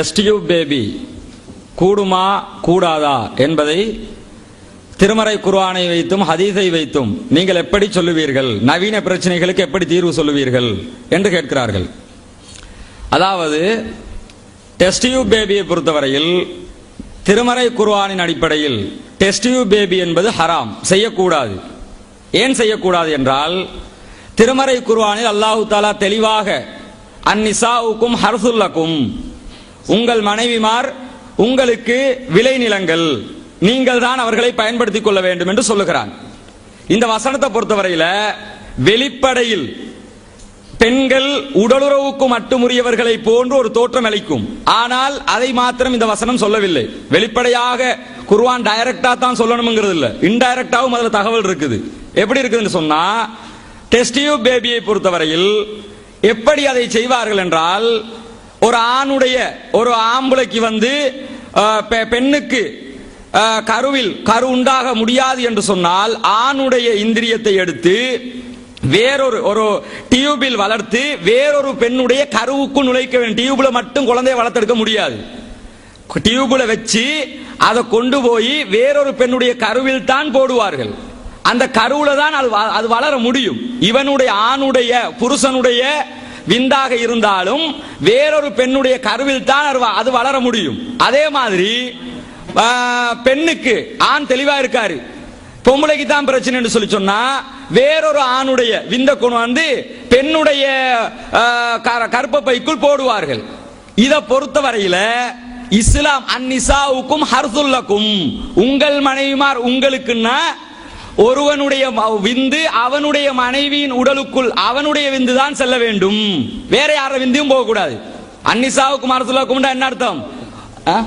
Test tube baby கூடுமா கூடாதா என்பதை திருமறை குர்ஆனை வைத்தும் ஹதீஸை வைத்தும் நீங்கள் எப்படி சொல்லுவீர்கள்? நவீன பிரச்சனைகளுக்கு எப்படி தீர்வு சொல்லுவீர்கள் என்று கேட்கிறார்கள். அதாவது டெஸ்டியூப் பேபியை பொறுத்தவரையில் திருமறை குர்ஆனின் அடிப்படையில் டெஸ்டியூப் பேபி என்பது ஹராம் செய்யக்கூடாது. ஏன் செய்யக்கூடாது என்றால் திருமறை குர்ஆனில் அல்லாஹு தாலா தெளிவாக அந்நிசாவுக்கும் ஹர்சுல்லக்கும் உங்கள் மனைவிமார் உங்களுக்கு விளைநிலங்கள். நீங்கள் தான் அவர்களை பயன்படுத்திக் கொள்ள வேண்டும் என்று சொல்லுகிறான். இந்த வசனத்தை பொறுத்தவரையில வெளிப்படையில் பெண்கள் உடலுறவுக்கு மட்டுமுரியவர்களை போன்று ஒரு தோற்றம் அளிக்கும். ஆனால் அதை மாத்திரம் இந்த வசனம் சொல்லவில்லை. வெளிப்படையாக குர்வான் டைரக்டா தான் சொல்லணுங்கிறது இல்ல இன்டைரக்டாவும் அதுல தகவல் இருக்குது. எப்படி இருக்குதுன்னு சொன்னா டெஸ்டியூ பேபியை பொறுத்தவரையில் எப்படி அதை செய்வார்கள் என்றால் ஒரு ஆணுடைய ஒரு ஆம்பளைக்கு வந்து பெ- பெண்ணுக்கு கருவில் கரு உண்டாக முடியாது என்று சொன்னால் ஆணுடைய இந்திரியத்தை எடுத்து வேறொரு ஒரு டியூபில் வளர்த்து வேறொரு பெண்ணுடைய கருவுக்கு நுழைக்க வேண்டும். டியூப்ல மட்டும் குழந்தைய வளர்த்தெடுக்க முடியாது. டியூப்ல வச்சு அதை கொண்டு போய் வேறொரு பெண்ணுடைய கருவில் தான் போடுவார்கள். அந்த கருவுல தான் அது வ- அது வளர முடியும். இவனுடைய ஆணுடைய புருஷனுடைய விந்தாக இருந்தாலும் வேறொரு பெண்ணுடைய கருவில் தான் அது வளர முடியும். அதே மாதிரி பெண்ணுக்கு ஆண் தெளிவா இருக்காரு. பொம்பளைக்கு தான் பிரச்சனைன்னு சொல்லி சொன்னா வேறொரு ஆணுடைய விந்த கொண்டு வந்து பெண்ணுடைய ஆ, கர- பைக்குள் போடுவார்கள். இத பொறுத்தவரையில இஸ்லாம் அந்நிசாவுக்கும் ஹர்துல்லக்கும் உங்கள் மனைவிமார் உங்களுக்குன்னா ஒருவனுடைய விந்து அவனுடைய மனைவியின் உடலுக்குள் அவனுடைய விந்து தான் செல்ல வேண்டும். வேற யார விந்தியும் போக கூடாது. அன்னிசாவுக்கும் அரசுல்லாக்கும் என்ன அர்த்தம்? ஆ?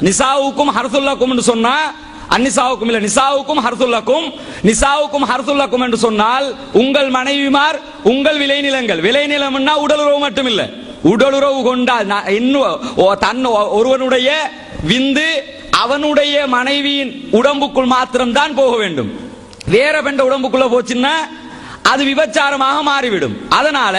நிசாவுக்கும் ஹர்சுல்லாக்கும் என்று சொன்னா அன்னிசாவுக்கும் இல்ல நிசாவுக்கும் ஹர்சுல்லக்கும் நிசாவுக்கும் ஹர்சுல்லக்கும் என்று சொன்னால் உங்கள் மனைவிமார் உங்கள் விளைநிலங்கள். விளைநிலம்னா உடலுறவு மட்டும் இல்ல உடலுறவு கொண்டால் நான் இன்னும் ஓ- தன் ஒருவனுடைய விந்து அவனுடைய மனைவியின் உடம்புக்குள் மாத்திரம்தான் போக வேண்டும். வேற பெண்ட உடம்புக்குள்ள போச்சுன்னா அது விபச்சாரமாக மாறிவிடும். அதனால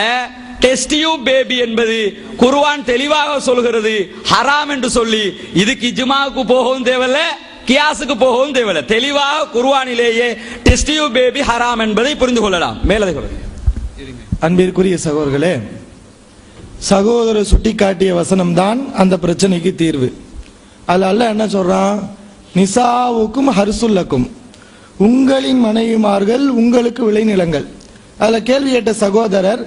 டெஸ்டியூ பேபி என்பது குருவான் தெளிவாக சொல்கிறது. ஹராம் என்று சொல்லி இதுக்கு இஜ்மாவுக்கு போகவும் தேவையில்ல கியாசுக்கு போகவும் தேவையில்ல. தெளிவாக குருவானிலேயே டெஸ்டியூ பேபி ஹராம் என்பதை புரிந்து கொள்ளலாம். மேலதை அன்பிற்குரிய சகோதரர்களே சகோதரர் சுட்டிக்காட்டிய வசனம்தான் அந்த பிரச்சனைக்கு தீர்வு. அதில் அல்ல என்ன சொல்கிறான் நிசாவுக்கும் ஹர்சுல்லக்கும். உங்களின் மனைவிமார்கள் உங்களுக்கு விளைநிலங்கள். அதில் கேள்வி கேட்ட சகோதரர்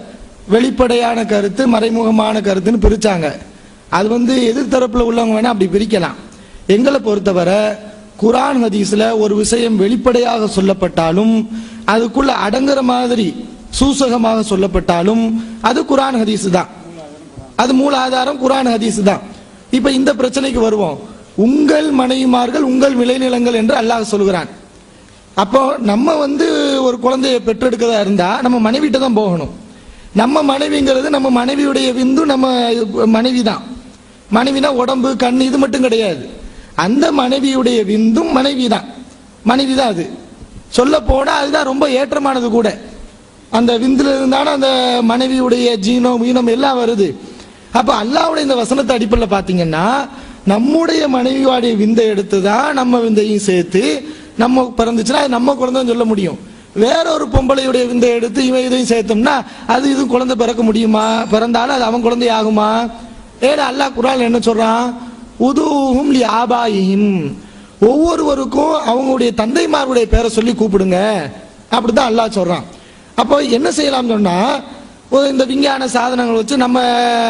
வெளிப்படையான கருத்து மறைமுகமான கருத்துன்னு பிரித்தாங்க அது வந்து எதிர்த்தரப்பில் உள்ளவங்க வேணால் அப்படி பிரிக்கலாம். எங்களை பொறுத்தவரை குரான் ஹதீஸில் ஒரு விஷயம் வெளிப்படையாக சொல்லப்பட்டாலும் அதுக்குள்ள அடங்குற மாதிரி சூசகமாக சொல்லப்பட்டாலும் அது குரான் ஹதீஸ் தான். அது மூல ஆதாரம் குர்ஆன் ஹதீஸ் தான். இப்ப இந்த பிரச்சனைக்கு வருவோம். உங்கள் மனைவிமார்கள் உங்கள் விளைநிலங்கள் என்று அல்லாஹ் சொல்கிறான். அப்போ நம்ம வந்து ஒரு குழந்தையை பெற்றெடுக்கிறதா இருந்தா நம்ம மனைவிட்ட தான் போகணும். நம்ம மனைவிங்கிறது நம்ம மனைவியுடைய விந்து நம்ம மனைவி தான். மனைவினா உடம்பு கண் இது மட்டும் கிடையாது. அந்த மனைவியுடைய விந்தும் மனைவி தான். மனைவி தான் அது. சொல்ல போனால் அதுதான் ரொம்ப ஏற்றமானது கூட. அந்த விந்துல இருந்தாலும் அந்த மனைவியுடைய ஜீனம் வீனம் எல்லாம் வருது. அப்ப அல்லாவுடைய இந்த வசனத்தை அடிப்படையில் பாத்தீங்கன்னா நம்முடைய மனைவியோடைய விந்தை எடுத்து தான் நம்ம விந்தையும் சேர்த்து நம்ம பிறந்துச்சுன்னா அது நம்ம குழந்தைன்னு சொல்ல முடியும். வேற ஒரு பொம்பளையுடைய விந்தை எடுத்து இவன் இதையும் சேர்த்தோம்னா அது இது குழந்தை பிறக்க முடியுமா? பிறந்தாலும் அது அவன் குழந்தை ஆகுமா? ஏன்னா அல்லாஹ் குரான் என்ன சொல்றான்? உதுவும் லி ஆபாயும் ஒவ்வொருவருக்கும் அவங்களுடைய தந்தைமாருடைய பேரை சொல்லி கூப்பிடுங்க. அப்படிதான் அல்லாஹ் சொல்றான். அப்போ என்ன செய்யலாம் சொன்னா இந்த விஞ்ஞான சாதனங்கள் வச்சு நம்ம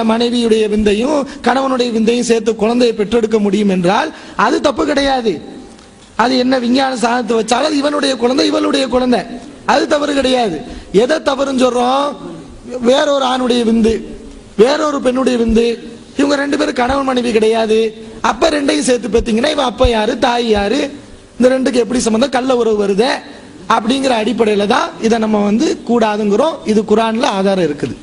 மனைவியுடைய விந்தையும் கணவனுடைய விந்தையும் சேர்த்து குழந்தையை பெற்றெடுக்க முடியும் என்றால் அது தப்பு கிடையாது. அது என்ன விஞ்ஞான சாதனத்தை வச்சாலும் இவனுடைய குழந்தை இவளுடைய குழந்தை. அது தவறு கிடையாது. எதை தவறுன்னு சொல்றோம்? வேறொரு ஆணுடைய விந்து வேறொரு பெண்ணுடைய விந்து. இவங்க ரெண்டு பேரும் கணவன் மனைவி கிடையாது. அப்ப ரெண்டையும் சேர்த்து பார்த்தீங்கன்னா இவன் அப்பா யாரு தாய் யாரு? இந்த ரெண்டுக்கு எப்படி சம்மந்தம் கள்ள உறவு வருதே. அப்படிங்கிற அடிப்படையில் தான் இதை நம்ம வந்து கூடாதுங்கிறோம். இது குரானில் ஆதாரம் இருக்குது.